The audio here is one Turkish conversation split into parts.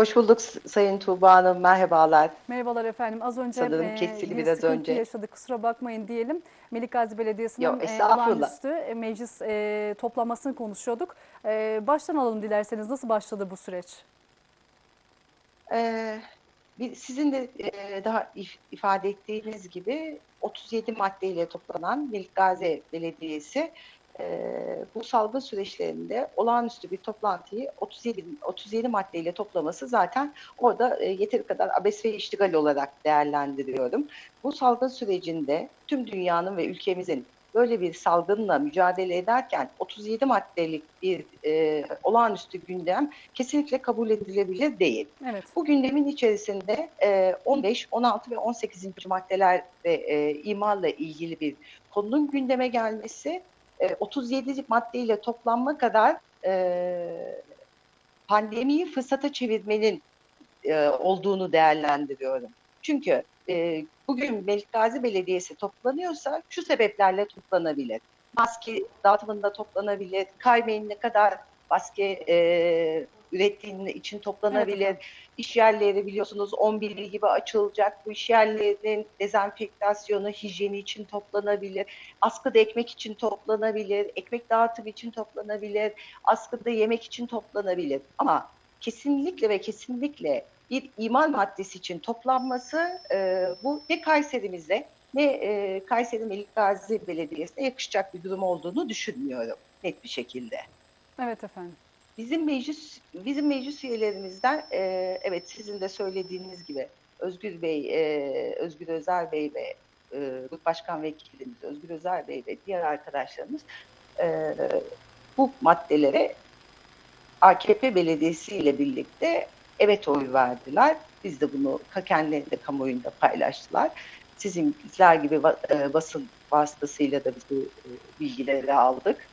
Hoş bulduk Sayın Tuğba Hanım. Merhabalar. Merhabalar efendim. Az önce Sanırım e, kesildi bir biraz önce. yaşadık. Kusura bakmayın diyelim. Melik Gazi Belediyesi'nin e, olağanüstü e, meclis e, toplamasını konuşuyorduk. E, baştan alalım dilerseniz. Nasıl başladı bu süreç? Bir- sizin de e, daha if- ifade ettiğiniz gibi 37 maddeyle toplanan Melik Gazi Belediyesi e, bu salgın süreçlerinde olağanüstü bir toplantıyı 37 37 maddeyle toplaması zaten orada e, yeteri kadar abes ve iştigal olarak değerlendiriyorum. Bu salgın sürecinde tüm dünyanın ve ülkemizin böyle bir salgınla mücadele ederken 37 maddelik bir e, olağanüstü gündem kesinlikle kabul edilebilir değil. Evet. Bu gündemin içerisinde e, 15, 16 ve 18. maddeler ve e, imarla ilgili bir konunun gündeme gelmesi e, 37 maddeyle toplanma kadar e, pandemiyi fırsata çevirmenin e, olduğunu değerlendiriyorum. Çünkü e, bugün Melik Gazi Belediyesi toplanıyorsa şu sebeplerle toplanabilir. Maske dağıtımında toplanabilir, kaymayın ne kadar maske e, ürettiğinin için toplanabilir. Evet İş yerleri biliyorsunuz 11 gibi açılacak. Bu iş yerlerinin dezenfektasyonu, hijyeni için toplanabilir. Askıda ekmek için toplanabilir. Ekmek dağıtım için toplanabilir. Askıda yemek için toplanabilir. Ama kesinlikle ve kesinlikle bir imal maddesi için toplanması e, bu ne Kayserimize ne e, Kayseri Melik Gazi Belediyesi'ne yakışacak bir durum olduğunu düşünmüyorum net bir şekilde. Evet efendim. Bizim meclis bizim meclis üyelerimizden e, evet sizin de söylediğiniz gibi Özgür Bey, e, Özgür Özer Bey ve e, Başkan Vekilimiz Özgür Özer Bey ve diğer arkadaşlarımız e, bu maddelere AKP Belediyesi ile birlikte evet oy verdiler. Biz de bunu kendileri de kamuoyunda paylaştılar. Sizinkiler gibi va- e, basın vasıtasıyla da biz bu e, bilgileri aldık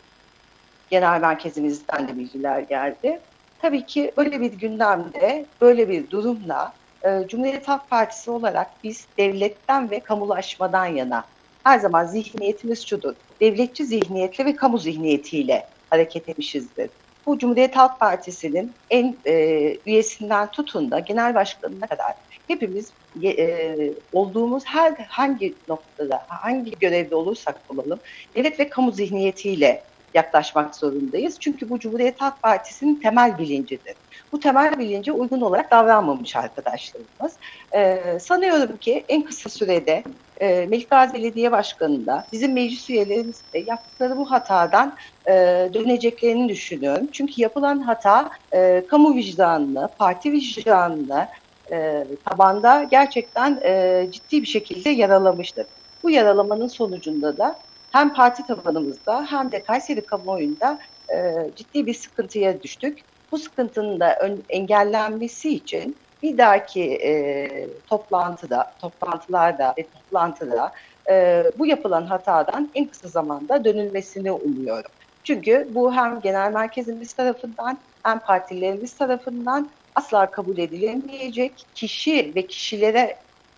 genel merkezimizden de bilgiler geldi. Tabii ki böyle bir gündemde, böyle bir durumla e, Cumhuriyet Halk Partisi olarak biz devletten ve kamulaşmadan yana her zaman zihniyetimiz şudur. Devletçi zihniyetle ve kamu zihniyetiyle hareket etmişizdir. Bu Cumhuriyet Halk Partisi'nin en e, üyesinden tutun da genel başkanına kadar hepimiz e, olduğumuz her hangi noktada, hangi görevde olursak olalım devlet ve kamu zihniyetiyle yaklaşmak zorundayız. Çünkü bu Cumhuriyet Halk Partisi'nin temel bilincidir. Bu temel bilince uygun olarak davranmamış arkadaşlarımız. Ee, sanıyorum ki en kısa sürede e, Melik Gazi Belediye Başkanı da bizim meclis üyelerimiz de yaptıkları bu hatadan e, döneceklerini düşünüyorum. Çünkü yapılan hata e, kamu vicdanını, parti vicdanını e, tabanda gerçekten e, ciddi bir şekilde yaralamıştır. Bu yaralamanın sonucunda da hem parti tabanımızda hem de Kayseri kamuoyunda e, ciddi bir sıkıntıya düştük. Bu sıkıntının da ön, engellenmesi için bir dahaki e, toplantıda, toplantılarda ve toplantıda e, bu yapılan hatadan en kısa zamanda dönülmesini umuyorum. Çünkü bu hem genel merkezimiz tarafından hem partilerimiz tarafından asla kabul edilemeyecek kişi ve kişilere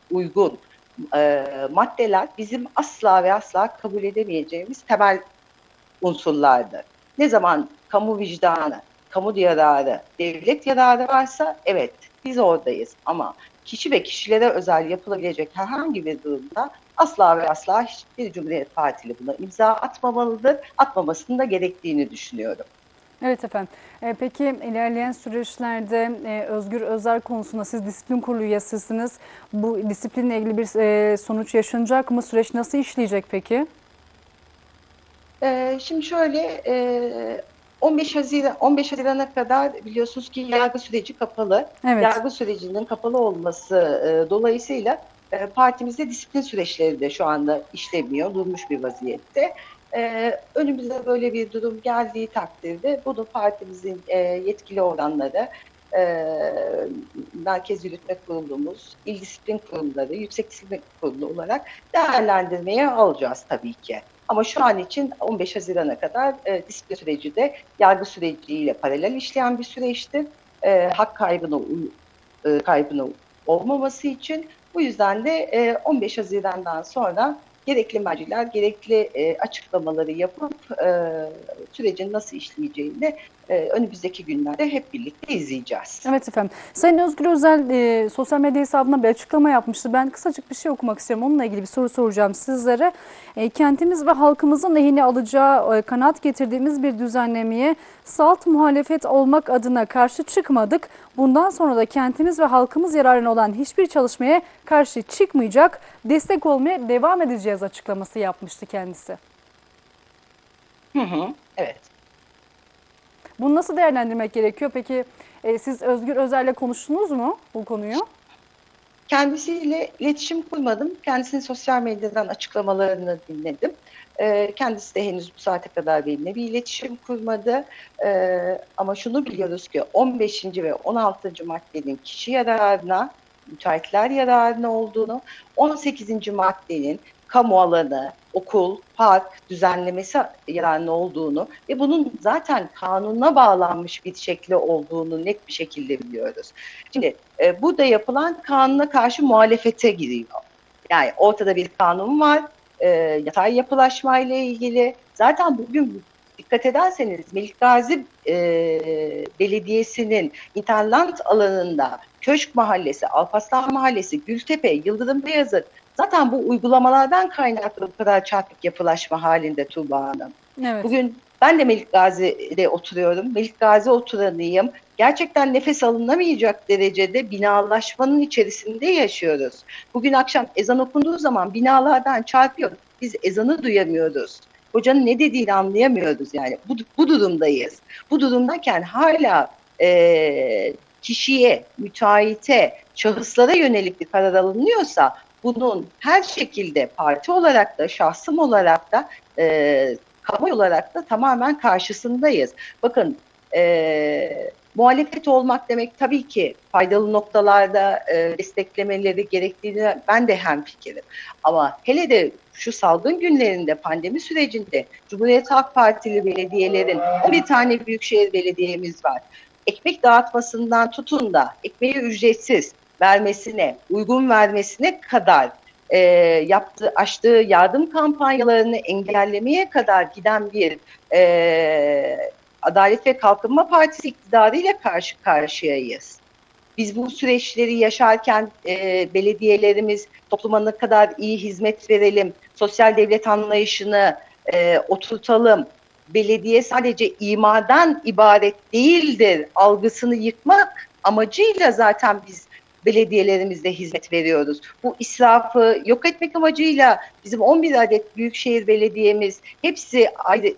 uygun e, maddeler bizim asla ve asla kabul edemeyeceğimiz temel unsurlardır. Ne zaman kamu vicdanı, kamu yararı, devlet yararı varsa evet biz oradayız ama kişi ve kişilere özel yapılabilecek herhangi bir durumda asla ve asla hiçbir Cumhuriyet Partili buna imza atmamalıdır, atmamasının da gerektiğini düşünüyorum. Evet efendim. E, peki ilerleyen süreçlerde e, Özgür Özel konusunda siz disiplin kurulu üyesisiniz. Bu disiplinle ilgili bir e, sonuç yaşanacak mı? Süreç nasıl işleyecek peki? Ee, şimdi şöyle e, 15 Haziran 15 Haziran'a kadar biliyorsunuz ki yargı süreci kapalı. Evet. Yargı sürecinin kapalı olması e, dolayısıyla e, partimizde disiplin süreçleri de şu anda işlemiyor, durmuş bir vaziyette. E, önümüze böyle bir durum geldiği takdirde bunu partimizin e, yetkili oranları, e, Merkez Yürütme Kurulumuz, İl Disiplin Kurumları, Yüksek Disiplin Kurulu olarak değerlendirmeye alacağız tabii ki. Ama şu an için 15 Haziran'a kadar e, disiplin süreci de yargı süreciyle paralel işleyen bir süreçtir. E, hak kaybına, e, kaybına olmaması için bu yüzden de e, 15 Haziran'dan sonra gerekli merciler, gerekli e, açıklamaları yapıp e, sürecin nasıl işleyeceğini e, önümüzdeki günlerde hep birlikte izleyeceğiz. Evet efendim. Sayın Özgür Özel e, sosyal medya hesabına bir açıklama yapmıştı. Ben kısacık bir şey okumak istiyorum. Onunla ilgili bir soru soracağım sizlere. E, kentimiz ve halkımızın lehine alacağı e, kanaat getirdiğimiz bir düzenlemeye salt muhalefet olmak adına karşı çıkmadık. Bundan sonra da kentimiz ve halkımız yararına olan hiçbir çalışmaya karşı çıkmayacak, destek olmaya devam edeceğiz açıklaması yapmıştı kendisi. Hı hı, evet. Bunu nasıl değerlendirmek gerekiyor? Peki e, siz Özgür Özel'le konuştunuz mu bu konuyu? Kendisiyle iletişim kurmadım. Kendisinin sosyal medyadan açıklamalarını dinledim. Ee, kendisi de henüz bu saate kadar benimle bir iletişim kurmadı. Ee, ama şunu biliyoruz ki 15. ve 16. maddenin kişi yararına, müteahhitler yararına olduğunu, 18. maddenin kamu alanı, okul, park düzenlemesi yararına olduğunu ve bunun zaten kanuna bağlanmış bir şekli olduğunu net bir şekilde biliyoruz. Şimdi e, burada yapılan kanuna karşı muhalefete giriyor. Yani ortada bir kanun var, e, yatay yapılaşma ile ilgili. Zaten bugün dikkat ederseniz Melik Gazi e, Belediyesi'nin interland alanında Köşk Mahallesi, Alparslan Mahallesi, Gültepe, Yıldırım Beyazıt zaten bu uygulamalardan kaynaklı bu kadar çarpık yapılaşma halinde Tuğba Hanım. Evet. Bugün ben de Melik Gazi'de oturuyorum. Melik Gazi oturanıyım. Gerçekten nefes alınamayacak derecede binalaşmanın içerisinde yaşıyoruz. Bugün akşam ezan okunduğu zaman binalardan çarpıyor. Biz ezanı duyamıyoruz. Hocanın ne dediğini anlayamıyoruz yani. Bu, bu durumdayız. Bu durumdayken hala e, kişiye, müteahhite, şahıslara yönelik bir karar alınıyorsa bunun her şekilde parti olarak da şahsım olarak da e, kamuoyu olarak da tamamen karşısındayız. Bakın e, muhalefet olmak demek tabii ki faydalı noktalarda e, desteklemeleri gerektiğini ben de hemfikirim. Ama hele de şu salgın günlerinde pandemi sürecinde Cumhuriyet Halk Partili belediyelerin bir tane büyükşehir belediyemiz var. Ekmek dağıtmasından tutun da ekmeği ücretsiz vermesine, uygun vermesine kadar e, yaptığı, açtığı yardım kampanyalarını engellemeye kadar giden bir e, Adalet ve Kalkınma Partisi iktidarıyla karşı karşıyayız. Biz bu süreçleri yaşarken e, belediyelerimiz topluma ne kadar iyi hizmet verelim, sosyal devlet anlayışını e, oturtalım, belediye sadece imadan ibaret değildir algısını yıkmak amacıyla zaten biz belediyelerimizde hizmet veriyoruz. Bu israfı yok etmek amacıyla bizim 11 adet büyükşehir belediyemiz hepsi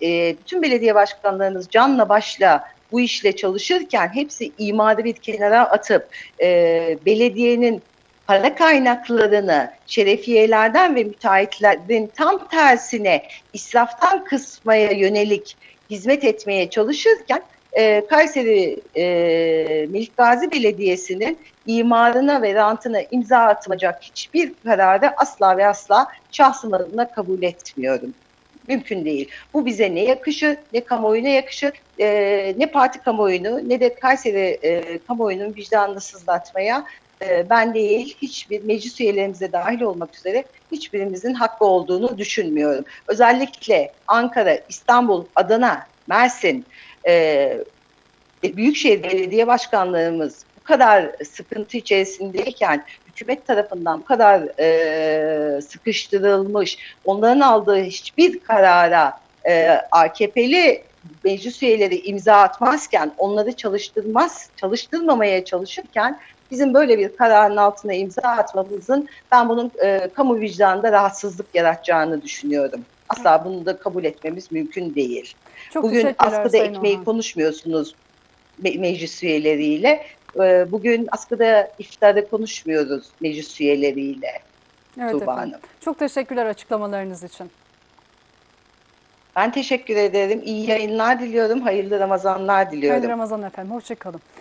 e, bütün belediye başkanlarımız canla başla bu işle çalışırken hepsi imadı bir kenara atıp e, belediyenin para kaynaklarını şerefiyelerden ve müteahhitlerin tam tersine israftan kısmaya yönelik hizmet etmeye çalışırken e, Kayseri e, Melik Belediyesi'nin imarına ve rantına imza atmayacak hiçbir kararı asla ve asla şahsım adına kabul etmiyorum. Mümkün değil. Bu bize ne yakışır, ne kamuoyuna yakışır, e, ne parti kamuoyunu ne de Kayseri e, kamuoyunun vicdanını sızlatmaya e, ben değil, hiçbir meclis üyelerimize dahil olmak üzere hiçbirimizin hakkı olduğunu düşünmüyorum. Özellikle Ankara, İstanbul, Adana, Mersin, e, Büyükşehir Belediye Başkanlarımız bu kadar sıkıntı içerisindeyken hükümet tarafından bu kadar e, sıkıştırılmış, onların aldığı hiçbir karara e, AKP'li meclis üyeleri imza atmazken, onları çalıştırmaz, çalıştırmamaya çalışırken bizim böyle bir kararın altına imza atmamızın ben bunun e, kamu vicdanında rahatsızlık yaratacağını düşünüyorum. Asla bunu da kabul etmemiz mümkün değil. Çok Bugün askıda ekmeği Orhan. konuşmuyorsunuz me- meclis üyeleriyle. Ee, Bugün askıda iftarda konuşmuyoruz meclis üyeleriyle Evet Tuğba efendim. Hanım. Çok teşekkürler açıklamalarınız için. Ben teşekkür ederim. İyi yayınlar diliyorum. Hayırlı Ramazanlar diliyorum. Hayırlı Ramazan efendim. Hoşçakalın.